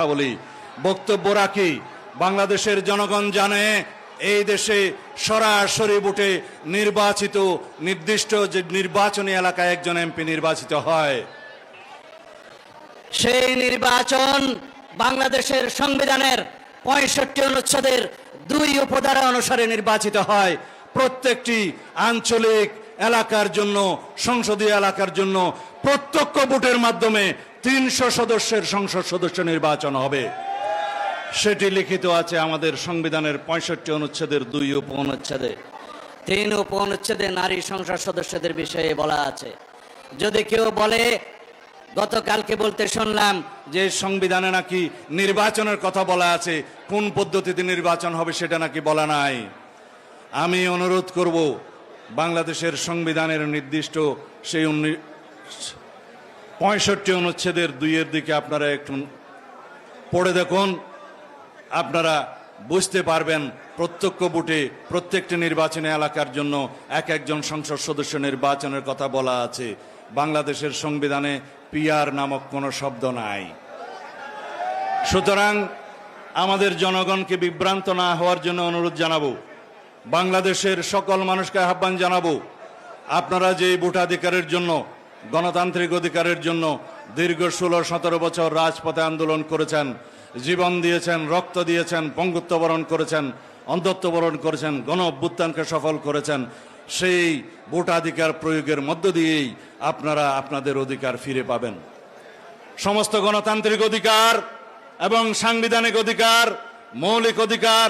কথা বলি। বক্তব্য রাখি, বাংলাদেশের জনগণ জানে এই দেশে সরাসরি ভোটে নির্বাচিত নির্দিষ্ট যে নির্বাচনী এলাকায় একজন এমপি নির্বাচিত হয়। সেই নির্বাচন বাংলাদেশের সংবিধানের পঁয়ষট্টি অনুচ্ছেদের দুই উপধারা অনুসারে নির্বাচিত হয়। প্রত্যেকটি আঞ্চলিক এলাকার জন্য, সংসদীয় এলাকার জন্য প্রত্যক্ষ ভোটের মাধ্যমে তিনশো সদস্যের সংসদ সদস্য নির্বাচন হবে। সেটি লিখিত আছে আমাদের সংবিধানের পঁয়ষট্টি অনুচ্ছেদের দুই উপ অনুচ্ছেদে তিন উপ অনুচ্ছেদে নারী সংসদ সদস্যদের বিষয়ে বলা আছে। যদি কেউ বলে, গতকালকে বলতে শুনলাম যে সংবিধানে নাকি নির্বাচনের কথা বলা আছে, কোন পদ্ধতিতে নির্বাচন হবে সেটা নাকি বলা নাই। আমি অনুরোধ করব, বাংলাদেশের সংবিধানের নির্দিষ্ট সেই পঁয়ষট্টি অনুচ্ছেদের দুইয়ের দিকে আপনারা একটু পড়ে দেখুন। আপনারা বুঝতে পারবেন প্রত্যক্ষ বুটে প্রত্যেকটি নির্বাচনী এলাকার জন্য এক একজন সংসদ সদস্য নির্বাচনের কথা বলা আছে। বাংলাদেশের সংবিধানে পিয়ার নামক কোনো শব্দ নাই। সুতরাং আমাদের জনগণকে বিভ্রান্ত না হওয়ার জন্য অনুরোধ জানাব। বাংলাদেশের সকল মানুষকে আহ্বান জানাব, আপনারা যে ভোটাধিকারের জন্য গণতান্ত্রিক অধিকারের জন্য দীর্ঘ ষোলো, সতেরো বছর রাজপথে আন্দোলন করেছেন, জীবন দিয়েছেন, রক্ত দিয়েছেন পঙ্গুত্ব বরণ করেছেন, অন্ধত্ব বরণ করেছেন, গণ অভ্যুত্থানকে সফল করেছেন। সেই ভোটাধিকার প্রয়োগের মধ্য দিয়েই আপনারা আপনাদের অধিকার ফিরে পাবেন। সমস্ত গণতান্ত্রিক অধিকার এবং সাংবিধানিক অধিকার, মৌলিক অধিকার,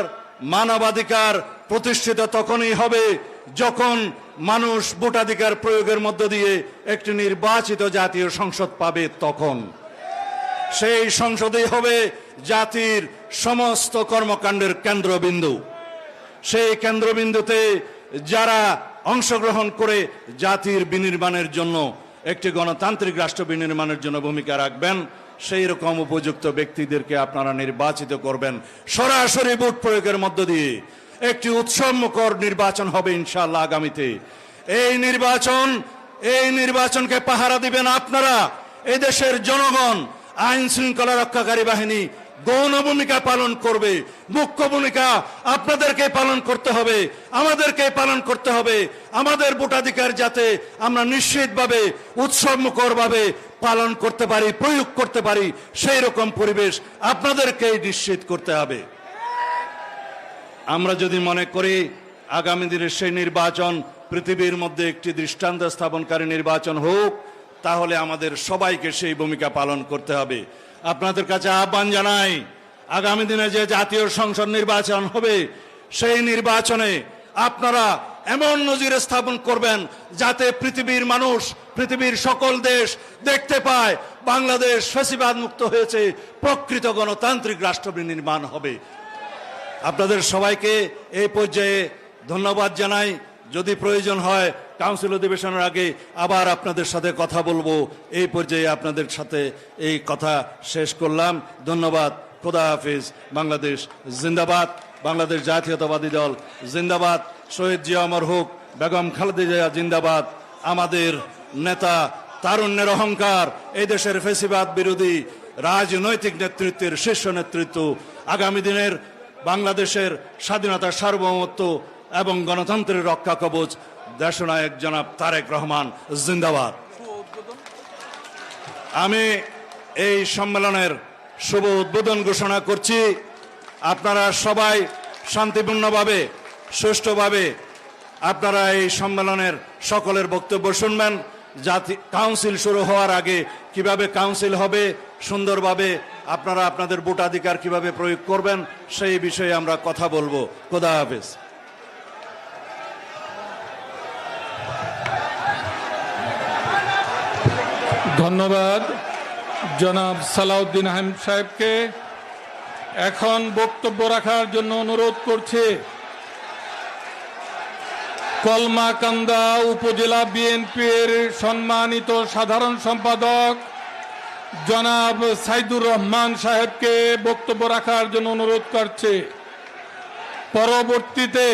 মানবাধিকার প্রতিষ্ঠিত তখনই হবে যখন মানুষ ভোটাধিকার প্রয়োগের মধ্য দিয়ে একটি নির্বাচিত জাতীয় সংসদ পাবে তখন। সেই সংসদেই হবে জাতির সমস্ত কর্মকাণ্ডের কেন্দ্রবিন্দু। সেই কেন্দ্রবিন্দুতে যারা অংশগ্রহণ করে জাতির বিনির্মাণের জন্য, একটি গণতান্ত্রিক রাষ্ট্র বিনির্মাণের জন্য ভূমিকা রাখবেন, সেই রকম উপযুক্ত ব্যক্তিদেরকে আপনারা নির্বাচিত করবেন। সরাসরি ভোট প্রয়োগের মধ্য দিয়ে একটি উৎসবমুখর নির্বাচন হবে ইনশাআল্লাহ আগামীতে। এই নির্বাচন, এই নির্বাচনকে পাহারা দিবেন আপনারা। এদেশের জনগণ, আইন শৃঙ্খলা রক্ষাকারী বাহিনী গৌণ ভূমিকা পালন করবে। মুখ্য ভূমিকা আপনাদেরকে পালন করতে হবে, আমাদেরকে পালন করতে হবে। আমাদের ভোটাধিকার যাতে আমরা নিশ্চিতভাবে, উৎসবমুখরভাবে পালন করতে পারি, প্রয়োগ করতে পারি সেই রকম পরিবেশ আপনাদেরকেই নিশ্চিত করতে হবে। আমরা যদি মনে করি আগামী দিনের সেই নির্বাচন পৃথিবীর মধ্যে একটি দৃষ্টান্ত স্থাপনকারী নির্বাচন হোক, তাহলে আমাদের সবাইকে সেই ভূমিকা পালন করতে হবে। আপনাদের কাছে আহ্বান জানাই, আগামী দিনে যে জাতীয় সংসদ নির্বাচন হবে, সেই নির্বাচনে আপনারা এমন নজির স্থাপন করবেন যাতে পৃথিবীর মানুষ, পৃথিবীর সকল দেশ দেখতে পায়, বাংলাদেশ ফেসিবাদ মুক্ত হয়েছে, প্রকৃত গণতান্ত্রিক রাষ্ট্র নির্মাণ হবে। আপনাদের সবাইকে এই পর্যায়ে ধন্যবাদ জানাই। যদি প্রয়োজন হয় কাউন্সিল অধিবেশনের আগে আবার আপনাদের সাথে কথা বলব। এই পর্যায়ে আপনাদের সাথে এই কথা শেষ করলাম। ধন্যবাদ। খোদা হাফিজ। বাংলাদেশ জিন্দাবাদ। বাংলাদেশ জাতীয়তাবাদী দল জিন্দাবাদ। শহীদ জিয়া অমর হোক, বেগম খালেদা জিয়া জিন্দাবাদ। আমাদের নেতা তারুণ্যের অহংকার, এই দেশের ফেসিবাদ বিরোধী রাজনৈতিক নেতৃত্বের শীর্ষ নেতৃত্ব আগামী দিনের বাংলাদেশের স্বাধীনতা সার্বভৌমত্ব এবং গণতন্ত্রের রক্ষা কবচ দেশনায়ক জনাব তারেক রহমান, জিন্দাবাদ। আমি এই সম্মেলনের শুভ উদ্বোধন ঘোষণা করছি। আপনারা সবাই শান্তিপূর্ণভাবে, সুষ্ঠুভাবে আপনারা এই সম্মেলনের সকলের বক্তব্য শুনবেন। জাতি কাউন্সিল শুরু হওয়ার আগে কীভাবে কাউন্সিল হবে, সুন্দরভাবে আপনারা আপনাদের ভোটাধিকার কীভাবে প্রয়োগ করবেন, সেই বিষয়ে আমরা কথা বলব। খোদা হাফেজ। ধন্যবাদ জনাব সালাউদ্দিন আহম সাহেবকে। এখন বক্তব্য রাখার জন্য অনুরোধ করছে কলমাকান্দা উপজেলা বিএনপির সম্মানিত সাধারণ সম্পাদক জনাব সাইদুর রহমান সাহেবকে বক্তব্য রাখার জন্য অনুরোধ করছে। পরবর্তীতে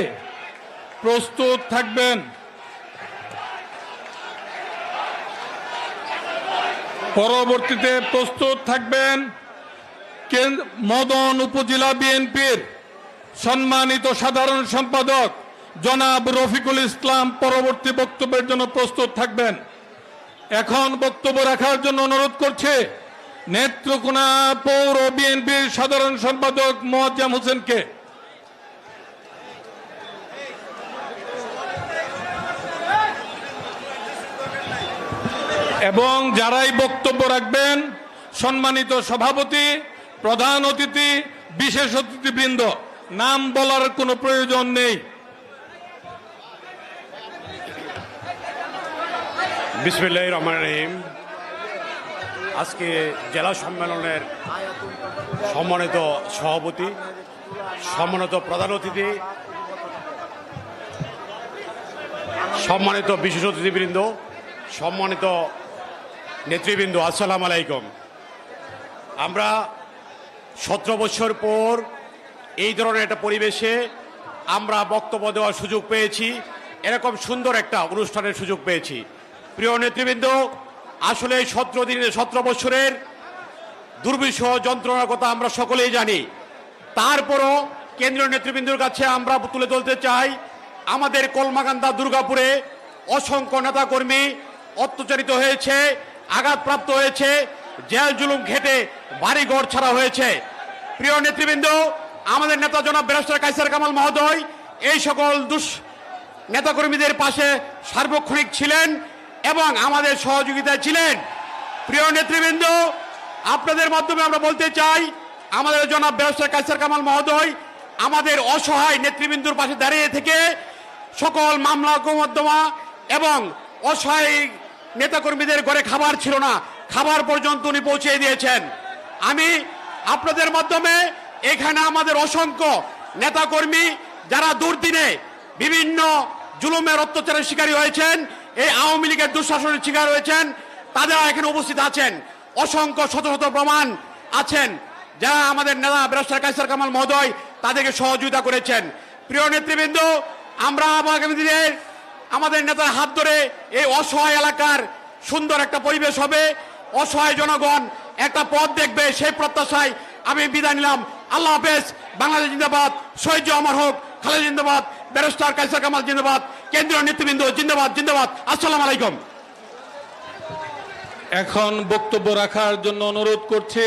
প্রস্তুত থাকবেন। পরবর্তীতে প্রস্তুত থাকবেন মদন উপজেলা বিএনপির সম্মানিত সাধারণ সম্পাদক জনাব রফিকুল ইসলাম পরবর্তী বক্তব্যের জন্য প্রস্তুত থাকবেন। এখন বক্তব্য রাখার জন্য অনুরোধ করছে, নেত্রকোনা পৌর বিএনপির সাধারণ সম্পাদক মোয়াজ্জাম হোসেনকে। এবং যারাই বক্তব্য রাখবেন, সম্মানিত সভাপতি, প্রধান অতিথি, বিশেষ অতিথিবৃন্দ, নাম বলার কোনো প্রয়োজন নেই। বিসমিল্লাহ রহমান রহিম। আজকে জেলা সম্মেলনের সম্মানিত সভাপতি, সম্মানিত প্রধান অতিথি, সম্মানিত বিশেষ অতিথিবৃন্দ, সম্মানিত নেতৃবৃন্দ, আসসালাম আলাইকুম। আমরা সতেরো বছর পর এই ধরনের একটা পরিবেশে আমরা বক্তব্য দেওয়ার সুযোগ পেয়েছি, এরকম সুন্দর একটা অনুষ্ঠানের সুযোগ পেয়েছি। প্রিয় নেতৃবৃন্দ, আসলে সতেরো দিনের সতেরো বছরের দুর্বিষহ যন্ত্রণার কথা আমরা সকলেই জানি। তারপরও কেন্দ্রীয় নেতৃবৃন্দের কাছে আমরা তুলে ধরতে চাই, আমাদের কলমাকান্দা দুর্গাপুরে অসংখ্য নেতাকর্মী অত্যাচারিত হয়েছে, আঘাতপ্রাপ্ত হয়েছে, জেল জুলুম খেটে বাড়িঘর ছাড়া হয়েছে। প্রিয় নেতৃবৃন্দ, আমাদের নেতা জনাব ব্যারিস্টার কাইসার কামাল মহোদয়, এই সকল দুষ নেতাকর্মীদের পাশে সার্বক্ষণিক ছিলেন। এবং আমাদের সহযোগিতায় ছিলেন প্রিয় নেতৃবৃন্দ, আপনাদের মাধ্যমে আমরা বলতে চাই, আমাদের জনাব ব্যবসার কাইসার কামাল মহোদয়, আমাদের অসহায় নেতৃবৃন্দুর পাশে দাঁড়িয়ে থেকে সকল মামলা কমদ্দমা এবং অসহায় নেতাকর্মীদের ঘরে খাবার ছিল না, খাবার পর্যন্ত উনি পৌঁছে দিয়েছেন। আমি আপনাদের মাধ্যমে এখানে আমাদের অসংখ্য নেতাকর্মী যারা দুর্দিনে বিভিন্ন জুলুমের অত্যাচারের শিকারী হয়েছেন এই আওয়ামী লীগের দুঃশাসনের শিকার হয়েছেন তারা এখানে উপস্থিত আছেন। অসংখ্য, শত শত প্রমাণ আছেন। যারা আমাদের নেতা ব্যারিস্টার কাইসার কামাল মহোদয় তাদেরকে সহযোগিতা করেছেন। প্রিয় নেতৃবৃন্দ, আমরা আগামী দিনে আমাদের নেতার হাত ধরে এই অসহায় এলাকার সুন্দর একটা পরিবেশ হবে। অসহায় জনগণ একটা পথ দেখবে, সেই প্রত্যাশায় আমি বিদায় নিলাম। আল্লাহ হাফেজ, বাংলাদেশ জিন্দাবাদ। শহীদ অমর হোক, খালেদ জিন্দাবাদ। ব্যারিস্টার কাইসার কামাল জিন্দাবাদ। কেন্দ্রীয় নেতৃবৃন্দ জিন্দাবাদ জিন্দাবাদ। আসসালাম আলাইকুম। এখন বক্তব্য রাখার জন্য অনুরোধ করছে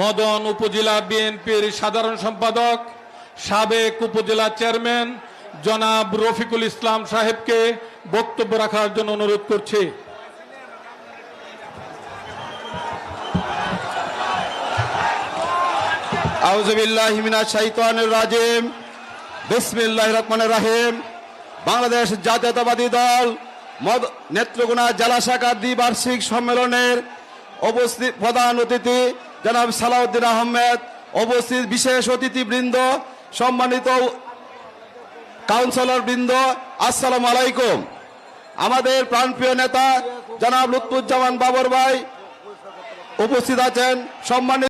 মদন উপজেলা বিএনপির সাধারণ সম্পাদক সাবেক উপজেলা চেয়ারম্যান জনাব রফিকুল ইসলাম সাহেবকে বক্তব্য রাখার জন্য অনুরোধ করছে। আউজবিল্লাহ হিমিনা শাইতানুর রাজিম। বিসমিল্লাহ রহমানের রাহিম। বাংলাদেশ জাতীয়তাবাদী দল নেত্রকোনা জেলা শাখার দ্বিবার্ষিক সম্মেলনের উপস্থিত প্রধান অতিথি জনাব সালাউদ্দিন আহমেদ, উপস্থিত বিশেষ অতিথিবৃন্দ, সম্মানিত কাউন্সিলর বৃন্দ, আসসালাম আলাইকুম। আমাদের প্রাণপ্রিয় নেতা জনাব লুৎফুজ্জামান বাবর ভাই উপস্থিত আছেন, সম্মানিত